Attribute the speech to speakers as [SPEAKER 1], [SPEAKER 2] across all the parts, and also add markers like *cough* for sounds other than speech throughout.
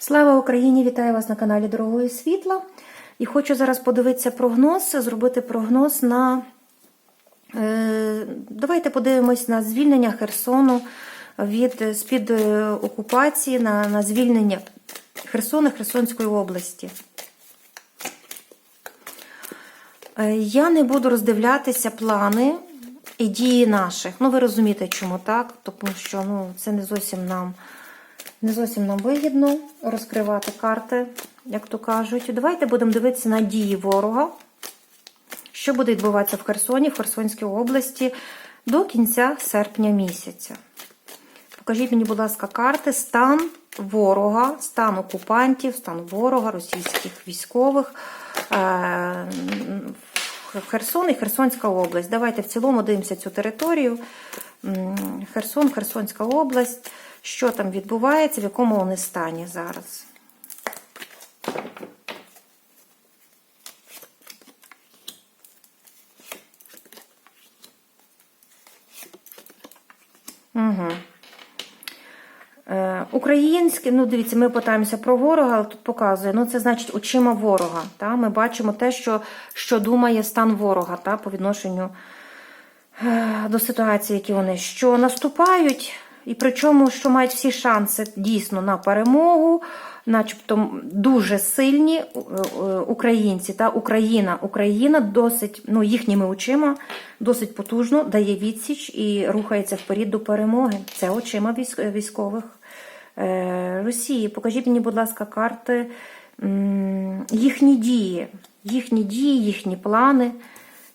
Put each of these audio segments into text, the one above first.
[SPEAKER 1] Слава Україні! Вітаю вас на каналі Дорогою Світла. І хочу зараз подивитися прогноз, зробити прогноз на. Е, давайте подивимось на звільнення Херсону від з-під е, окупації, на, на звільнення Херсону Херсонської області. Е, Я не буду роздивлятися плани і дії наших. Ну, ви розумієте, чому так? Тому що ну, це не зовсім нам не зовсім нам вигідно розкривати карти, як то кажуть. Давайте будемо дивитися на дії ворога, що буде відбуватися в Херсоні, в Херсонській області до кінця серпня місяця. Покажіть мені, будь ласка, карти, стан ворога, стан окупантів, стан ворога, російських військових. Е, Херсон і Херсонська область. Давайте в цілому дивимося цю територію. Херсон, Херсонська область. Що там відбувається, в якому вони стані зараз? Угу. Е, Українське, ну дивіться, ми питаємося про ворога, але тут показує, ну це значить очима ворога. Та? Ми бачимо те, що що думає стан ворога та? по відношенню е, до ситуації, які вони що наступають, і причому, що мають всі шанси дійсно на перемогу, начебто дуже сильні е, українці та Україна. Україна досить, ну їхніми очима досить потужно дає відсіч і рухається вперед до перемоги. Це очима військових. Росії. Покажіть мені, будь ласка, карти, їхні дії, їхні дії, їхні плани,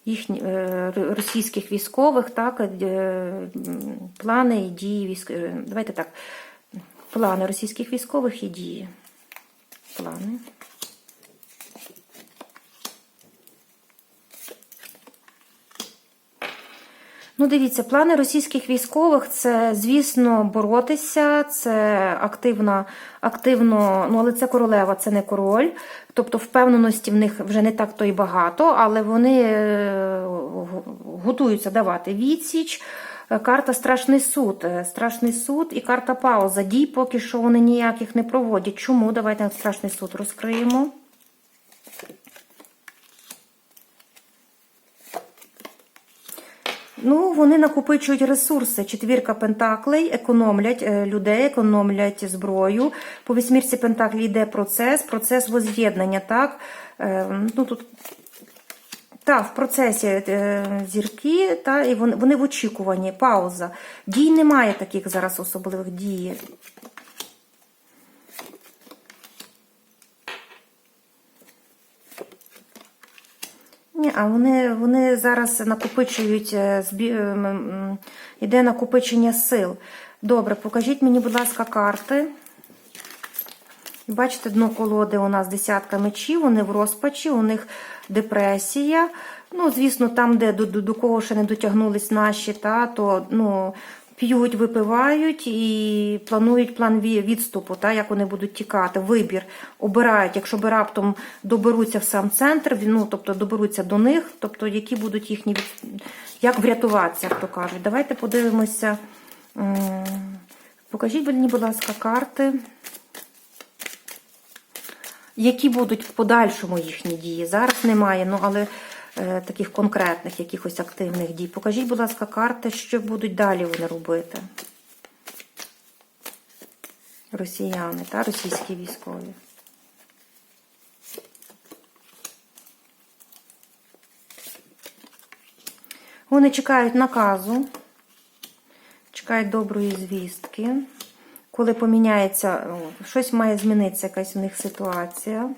[SPEAKER 1] їхні російських військових, так, плани і дії військових. Давайте так. Плани російських військових і дії. Плани. Ну, дивіться, плани російських військових це, звісно, боротися, це активно, активно, ну але це королева, це не король. Тобто впевненості в них вже не так то й багато, але вони готуються давати відсіч. Карта Страшний суд. Страшний суд і карта пауза. Дій поки що вони ніяких не проводять. Чому? Давайте страшний суд розкриємо. Ну, вони накопичують ресурси. Четвірка пентаклей, економлять людей, економлять зброю. По вісьмірці пентаклі йде процес, процес воз'єднання. так? Ну, тут та, в процесі зірки, та, і вони, вони в очікуванні, пауза. Дій немає таких зараз особливих дій. Ні, а вони вони зараз накопичують, іде накопичення сил. Добре, покажіть мені, будь ласка, карти. Бачите, дно колоди у нас десятка мечів, вони в розпачі, у них депресія. Ну, звісно, там, де до, до кого ще не дотягнулись наші, та, то ну, п'ють, випивають і планують план відступу, та, як вони будуть тікати, вибір обирають, якщо би раптом доберуться в сам центр, ну, тобто доберуться до них, тобто які будуть їхні як врятуватися, як то кажуть. Давайте подивимося. Покажіть мені, будь ласка, карти. Які будуть в подальшому їхні дії? Зараз немає, ну але таких конкретних, якихось активних дій. Покажіть, будь ласка, карти, що будуть далі вони робити. Росіяни та російські військові. Вони чекають наказу, чекають доброї звістки. Коли поміняється, щось має змінитися, якась в них ситуація.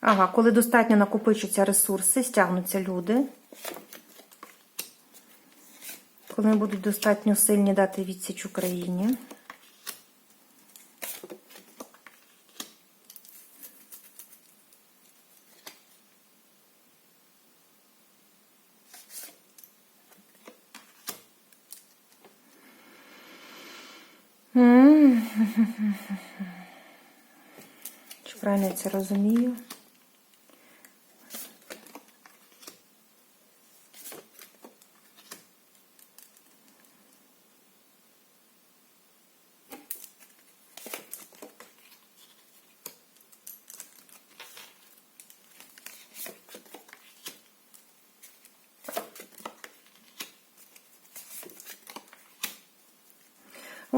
[SPEAKER 1] Ага, коли достатньо накопичуються ресурси, стягнуться люди. Коли будуть достатньо сильні дати відсіч Україні. *laughs* Чи правильно я це розумію?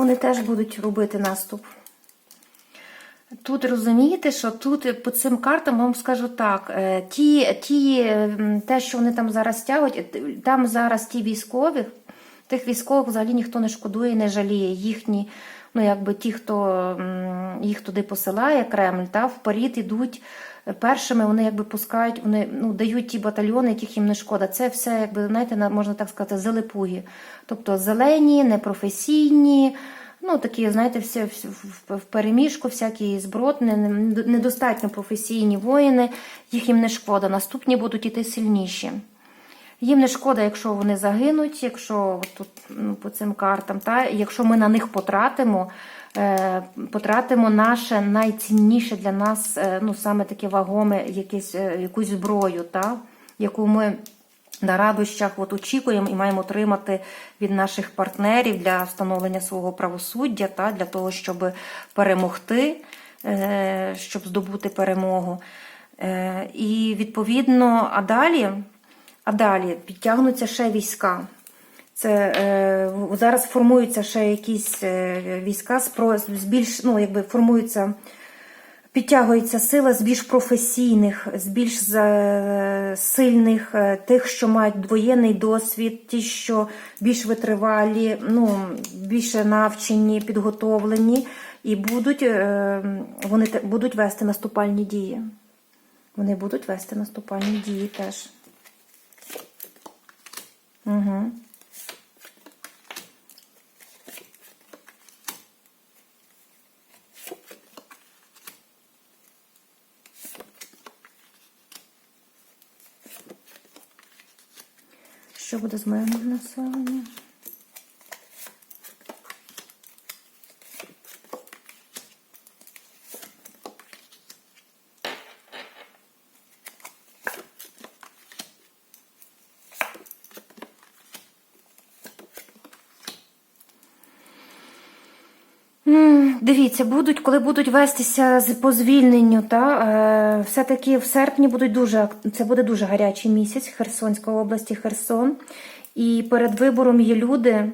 [SPEAKER 1] вони теж будуть робити наступ. Тут розумієте, що тут по цим картам вам скажу так: е, ті, ті, те, що вони там зараз тягуть, е, там зараз ті військові, тих військових взагалі ніхто не шкодує, не жаліє. Їхні, ну якби ті, хто їх туди посилає, Кремль, та вперед ідуть. е, Першими вони якби пускають, вони ну, дають ті батальйони, яких їм не шкода. Це все, якби знаєте, можна так сказати, залипуги. Тобто зелені, непрофесійні, Ну, такі, знаєте, всі в, переміжку, всякі зброд, не- не- недостатньо професійні воїни, їх їм не шкода. Наступні будуть іти сильніші. Їм не шкода, якщо вони загинуть, якщо тут ну, по цим картам, та якщо ми на них потратимо, е, потратимо наше найцінніше для нас, е, ну саме таке вагоме, якесь, е, якусь зброю, та, яку ми на радощах от очікуємо і маємо отримати від наших партнерів для встановлення свого правосуддя, та, для того, щоб перемогти, е, щоб здобути перемогу. Е, І відповідно, а далі, а далі підтягнуться ще війська. Це е, зараз формуються ще якісь війська з більш ну якби формуються. Підтягується сила з більш професійних, з більш за- сильних, е, тих, що мають двоєнний досвід, ті, що більш витривалі, ну, більше навчені, підготовлені, і будуть, е, вони будуть вести наступальні дії. Вони будуть вести наступальні дії теж. Угу. Що буде з мирним населенням? Дивіться, будуть, коли будуть вестися з- по звільненню, та е, все-таки в серпні будуть дуже це буде дуже гарячий місяць Херсонської області, Херсон. І перед вибором є люди.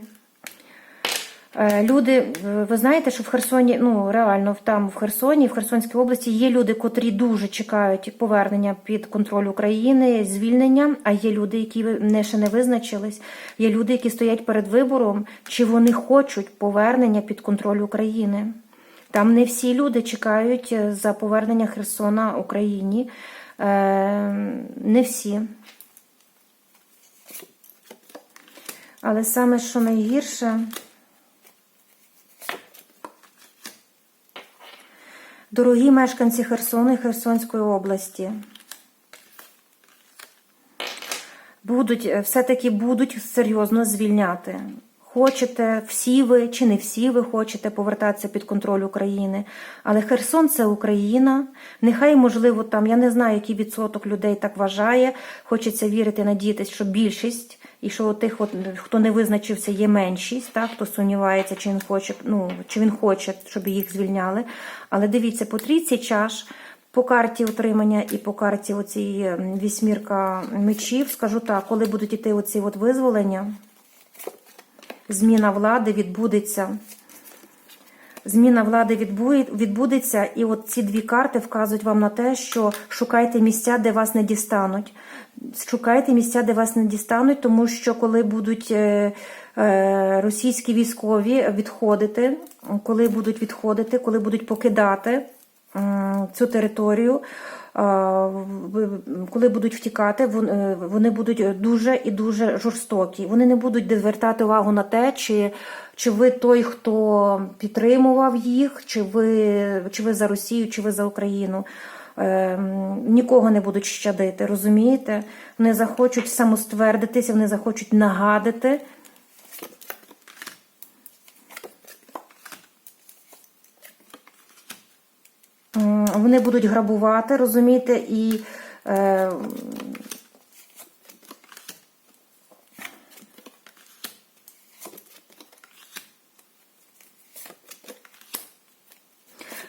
[SPEAKER 1] Е, Люди, е, ви знаєте, що в Херсоні, ну реально там в Херсоні, в Херсонській області є люди, котрі дуже чекають повернення під контроль України, звільнення. А є люди, які не ще не визначились. Є люди, які стоять перед вибором, чи вони хочуть повернення під контроль України. Там не всі люди чекають е, за повернення Херсона Україні. Не всі. Але саме що найгірше. Дорогі мешканці Херсону і Херсонської області, будуть е, все-таки будуть серйозно звільняти. Хочете, всі ви чи не всі ви хочете повертатися під контроль України. Але Херсон це Україна. Нехай, можливо, там я не знаю, який відсоток людей так вважає. Хочеться вірити, надіятися, що більшість, і що тих, от, хто не визначився, є меншість, так, хто сумнівається, чи він хоче, ну, чи він хоче, щоб їх звільняли. Але дивіться, по трійці чаш. По карті отримання і по карті оцій вісьмірка мечів, скажу так, коли будуть йти оці от визволення, зміна влади відбудеться. Зміна влади відбудеться, і от ці дві карти вказують вам на те, що шукайте місця, де вас не дістануть. Шукайте місця, де вас не дістануть, тому що коли будуть е, е, російські військові відходити, коли будуть відходити, коли будуть покидати цю територію, коли будуть втікати, е, вони будуть дуже і дуже жорстокі. Вони не будуть звертати увагу на те, чи, чи ви той, хто підтримував їх, чи ви, чи ви за Росію, чи ви за Україну. Ем, Нікого не будуть щадити, розумієте? Вони захочуть самоствердитися, вони захочуть нагадити. Вони будуть грабувати, розумієте, і е,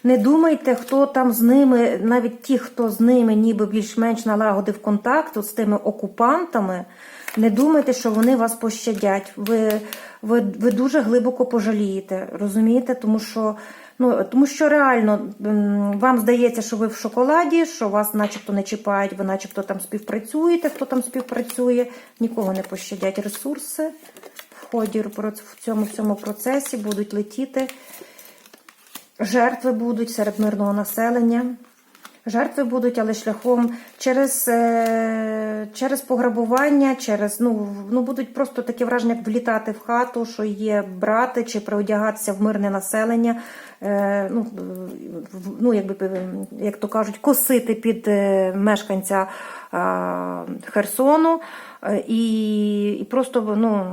[SPEAKER 1] не думайте, хто там з ними, навіть ті, хто з ними ніби більш-менш налагодив контакт з тими окупантами, Не думайте, що вони вас пощадять. Ви, ви, ви дуже глибоко пожалієте, розумієте? Тому що, ну, тому що реально вам здається, що ви в шоколаді, що вас начебто не чіпають, ви начебто там співпрацюєте, хто там співпрацює, нікого не пощадять. Ресурси в ході в цьому, в цьому процесі будуть летіти. Жертви будуть серед мирного населення. Жертви будуть, але шляхом через, е, через пограбування, через ну, ну будуть просто таке враження, як влітати в хату, що є брати чи приодягатися в мирне населення. Е, ну, ну, якби, е, як то кажуть, косити під е, мешканця Херсону. І, і просто ну,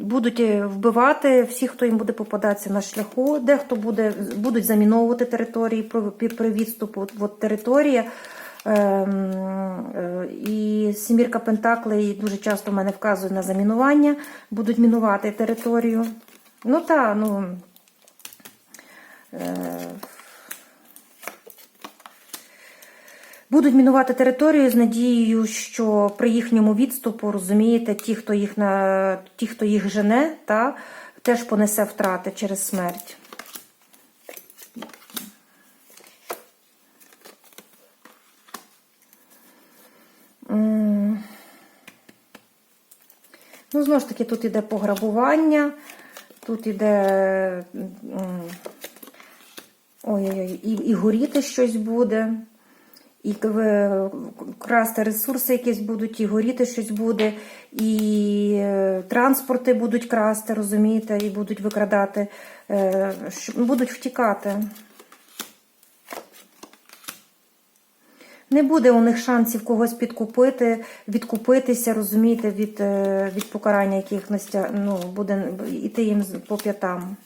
[SPEAKER 1] будуть вбивати всіх, хто їм буде попадатися на шляху. Дехто буде будуть заміновувати території при, відступу. От територія. Ем, І Сімірка Пентаклей дуже часто в мене вказує на замінування, будуть мінувати територію. Ну так, ну. Е, Будуть мінувати територію з надією, що при їхньому відступу, розумієте, ті, хто їх на ті, хто їх жене, та теж понесе втрати через смерть. Ну, знову ж таки, тут іде пограбування, тут іде ой-ой-ой, і, і горіти щось буде, і красти ресурси якісь будуть, і горіти щось буде, і е, транспорти будуть красти, розумієте, і будуть викрадати, е, будуть втікати. Не буде у них шансів когось підкупити, відкупитися, розумієте, від, е, від покарання, яких ну, буде йти їм по п'ятам.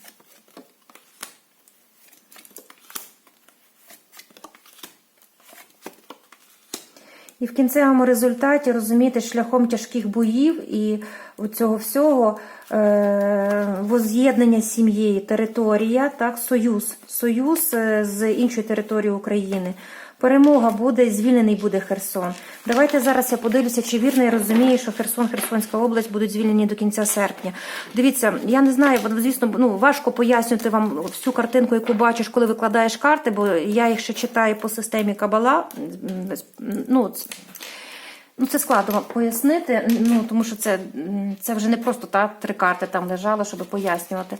[SPEAKER 1] І в кінцевому результаті, розумієте, шляхом тяжких боїв і цього всього е, воз'єднання сім'ї, територія, так, союз, союз е, з іншою територією України. Перемога буде, звільнений буде Херсон. Давайте зараз я подивлюся, чи вірно я розумію, що Херсон, Херсонська область будуть звільнені до кінця серпня. Дивіться, я не знаю, бо, звісно, ну важко пояснювати вам всю картинку, яку бачиш, коли викладаєш карти, бо я їх ще читаю по системі Кабала. Ну, Ну, це складно пояснити, ну тому що це, це вже не просто так три карти там лежали, щоб пояснювати.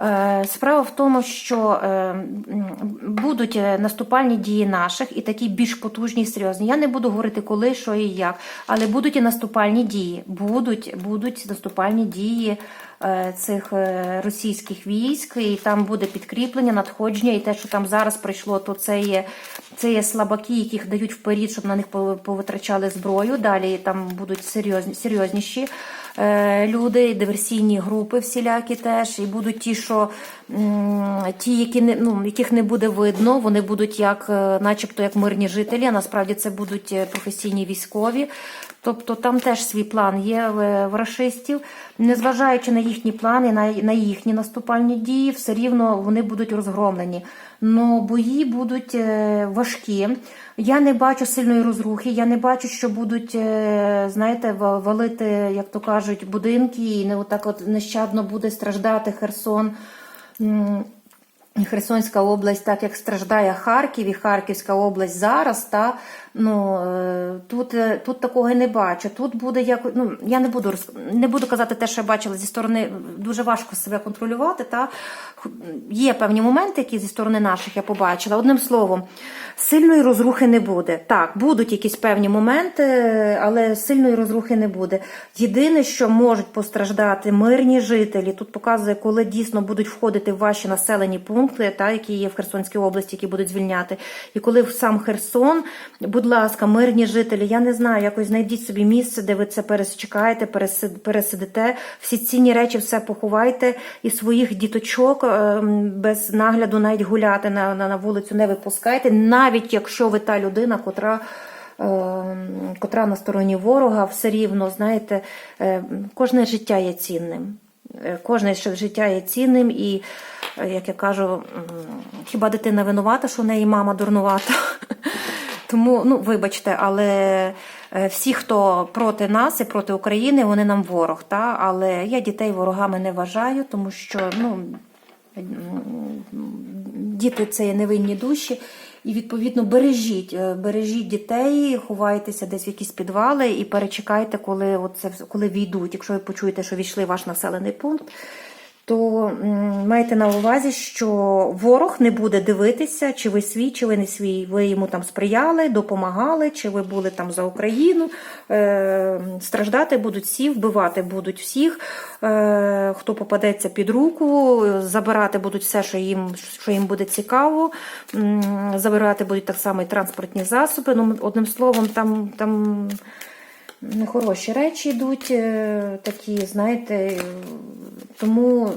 [SPEAKER 1] Е, Справа в тому, що е, будуть е, наступальні дії наших і такі більш потужні і серйозні. Я не буду говорити коли, що і як, але будуть і наступальні дії. Будуть, будуть наступальні дії цих е, російських військ, і там буде підкріплення, надходження, і те, що там зараз прийшло, то це є, це є слабаки, яких дають вперед, щоб на них повитрачали зброю. Далі там будуть серйозні, серйозніші е, люди, диверсійні групи всілякі теж, і будуть ті, що ті, які не ну яких не буде видно, вони будуть як, е, начебто, як мирні жителі. А насправді це будуть е, професійні військові. Тобто там теж свій план є в, в рашистів. Незважаючи на їхні плани, на, їхні наступальні дії, все рівно вони будуть розгромлені. Но бої будуть е, важкі. Я не бачу сильної розрухи, я не бачу, що будуть, е, знаєте, валити, як то кажуть, будинки, і не отак от нещадно буде страждати Херсон. Херсонська область, так як страждає Харків і Харківська область зараз, та ну е, тут, е, тут такого не бачу. Тут буде як ну я не буду не буду казати те, що я бачила зі сторони. Дуже важко себе контролювати. Та є певні моменти, які зі сторони наших я побачила. Одним словом, сильної розрухи не буде. Так, будуть якісь певні моменти, але сильної розрухи не буде. Єдине, що можуть постраждати мирні жителі. Тут показує, коли дійсно будуть входити в ваші населені пункти, та які є в Херсонській області, які будуть звільняти. І коли в сам Херсон, будь ласка, мирні жителі, я не знаю, якось знайдіть собі місце, де ви це перечекаєте, пересид- пересидите. Всі цінні речі все поховайте і своїх діточок ем, без нагляду навіть гуляти на, на, на вулицю не випускайте, навіть якщо ви та людина, котра. ем, Котра на стороні ворога, все рівно, знаєте, е, кожне життя є цінним. Е, Кожне життя є цінним, і, е, як я кажу, хіба дитина винувата, що в неї мама дурнувата. *laughs* Тому, ну, вибачте, але е, всі, хто проти нас і проти України, вони нам ворог. Та? Але я дітей ворогами не вважаю, тому що ну, діти це є невинні душі. І відповідно бережіть, е, бережіть дітей, ховайтеся десь в якісь підвали і перечекайте, коли оце коли війдуть. Якщо ви почуєте, що війшли в ваш населений пункт, то майте на увазі, що ворог не буде дивитися, чи ви свій, чи ви не свій. Ви йому там сприяли, допомагали, чи ви були там за Україну. Е, страждати будуть всі, вбивати будуть всіх, е, хто попадеться під руку, забирати будуть все, що їм, що їм буде цікаво. Забирати будуть так само і транспортні засоби. Ну, одним словом, там. там Нехороші речі йдуть, е, такі, знаєте, е, тому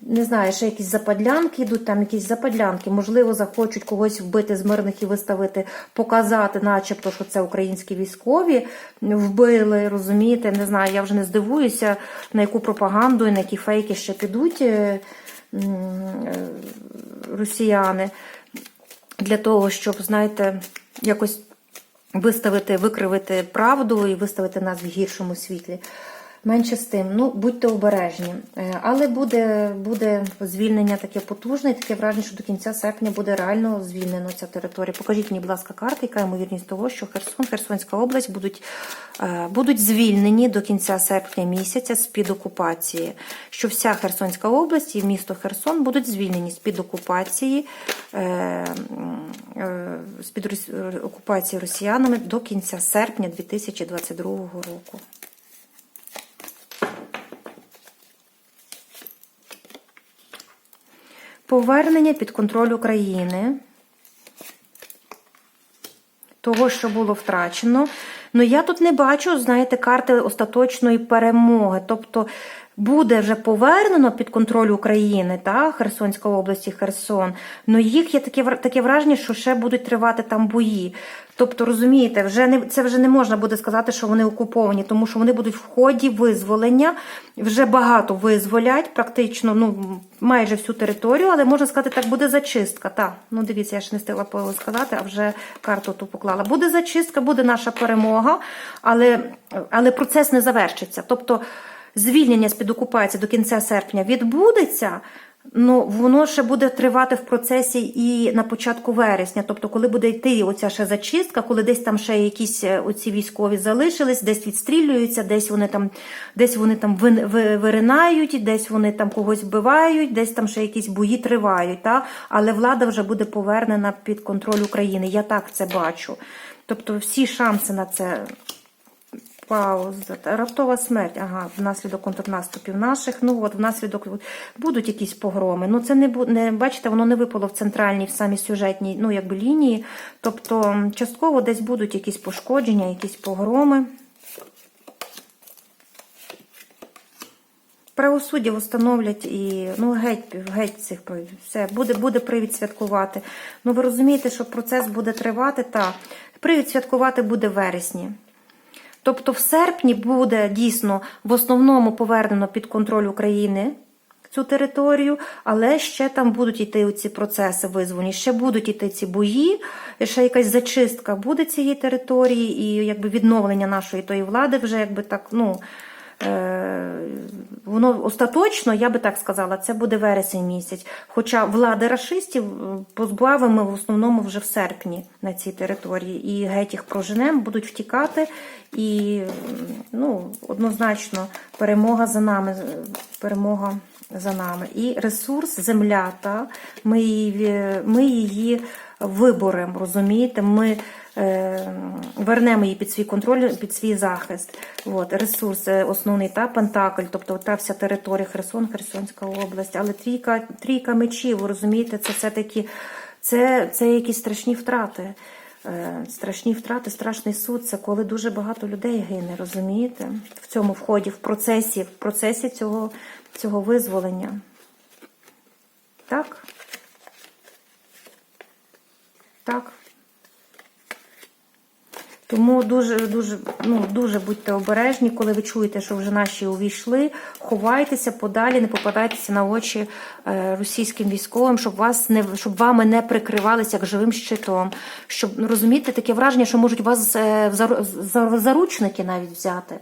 [SPEAKER 1] не знаю, ще якісь западлянки йдуть, там якісь западлянки, можливо, захочуть когось вбити з мирних і виставити, показати, начебто, що це українські військові вбили, розумієте? Не знаю, я вже не здивуюся, на яку пропаганду і на які фейки ще підуть е, росіяни для того, щоб, знаєте, якось виставити, викривити правду і виставити нас в гіршому світлі. Менше з тим, ну будьте обережні. Е, Але буде, буде звільнення таке потужне, і таке враження, що до кінця серпня буде реально звільнено ця територія. Покажіть мені, будь ласка, карти, яка ймовірність того, що Херсон, Херсонська область будуть, е, будуть звільнені до кінця серпня місяця з-під окупації. Що вся Херсонська область і місто Херсон будуть звільнені з-під окупації, е, е, з-під окупації росіянами до кінця серпня 2022 року. Повернення під контроль України. Того, що було втрачено. Ну, я тут не бачу, знаєте, карти остаточної перемоги. Тобто буде вже повернено під контроль України, та, Херсонська область і Херсон. Ну їх є таке, таке враження, що ще будуть тривати там бої. Тобто, розумієте, вже не це вже не можна буде сказати, що вони окуповані, тому що вони будуть в ході визволення. Вже багато визволять, практично, ну майже всю територію, але можна сказати, так буде зачистка. Та ну дивіться, я ще не встигла сказати, а вже карту ту поклала. Буде зачистка, буде наша перемога, але, але процес не завершиться. Тобто звільнення з під окупації до кінця серпня відбудеться. Ну, воно ще буде тривати в процесі і на початку вересня. Тобто, коли буде йти оця ще зачистка, коли десь там ще якісь е, оці військові залишились, десь відстрілюються, десь вони там, десь вони там виринають, десь вони там когось вбивають, десь там ще якісь бої тривають. Та? Але влада вже буде повернена під контроль України. Я так це бачу. Тобто, всі шанси на це Пауза. Раптова смерть. Ага, внаслідок контрнаступів наших. Ну от внаслідок будуть якісь погроми. Ну це не не бачите, воно не випало в центральній, в самій сюжетній, ну якби лінії. Тобто частково десь будуть якісь пошкодження, якісь погроми. Правосуддя встановлять і ну геть геть цих. Все буде, буде привід святкувати. Ну ви розумієте, що процес буде тривати. Та привід святкувати буде в вересні. Тобто в серпні буде дійсно в основному повернено під контроль України цю територію, але ще там будуть йти ці процеси визвані, ще будуть йти ці бої, ще якась зачистка буде цієї території, і якби відновлення нашої тої влади вже якби так, ну. Е, Воно остаточно, я би так сказала, це буде вересень місяць. Хоча влади рашистів е, позбавимо в основному вже в серпні на цій території. І геть їх проженемо, будуть втікати. І ну, однозначно перемога за нами. е, Перемога за нами. І ресурс, земля, та, ми, її, ми її виборемо, розумієте? Ми вернемо її під свій контроль, під свій захист. От, ресурс е, основний та Пентакль, тобто та вся територія Херсон, Херсонська область. Але трійка, трійка мечів, ви розумієте, це все-таки це, це якісь страшні втрати. Е, Страшні втрати, страшний суд це коли дуже багато людей гине, розумієте? В цьому вході, в процесі, в процесі цього, цього визволення. Так? Так. Тому дуже, дуже, ну, дуже будьте обережні, коли ви чуєте, що вже наші увійшли. Ховайтеся подалі, не попадайтеся на очі е, російським військовим, щоб вас не щоб вами не прикривалися як живим щитом. Щоб ну, розумієте, таке враження, що можуть вас е, в заручники навіть взяти.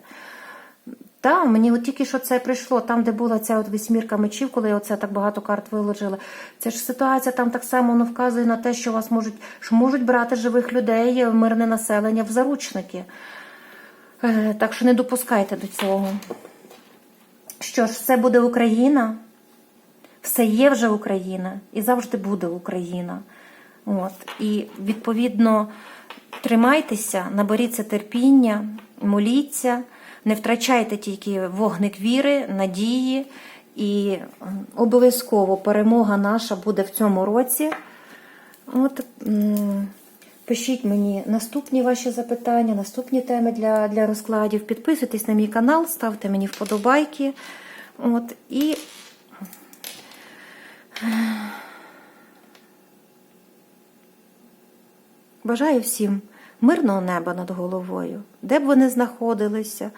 [SPEAKER 1] Так, мені от тільки що це прийшло, там, де була ця от вісьмірка мечів, коли оце так багато карт виложили. Ця ж ситуація там так само воно вказує на те, що вас можуть, що можуть брати живих людей, мирне населення в заручники. Е, Так що не допускайте до цього. Що ж, все буде Україна, все є вже Україна і завжди буде Україна. От. І відповідно тримайтеся, наберіться терпіння, моліться, не втрачайте тільки вогник віри, надії, і обов'язково перемога наша буде в цьому році. От, пишіть мені наступні ваші запитання, наступні теми для, для розкладів. Підписуйтесь на мій канал, ставте мені вподобайки. От, і Бажаю всім мирного неба над головою, де б вони знаходилися,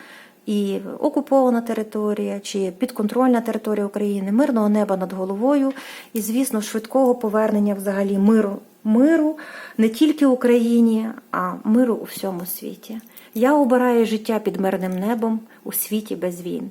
[SPEAKER 1] і окупована територія чи підконтрольна територія України, мирного неба над головою, і, звісно, швидкого повернення взагалі миру, миру не тільки Україні, а миру у всьому світі. Я обираю життя під мирним небом у світі без війн.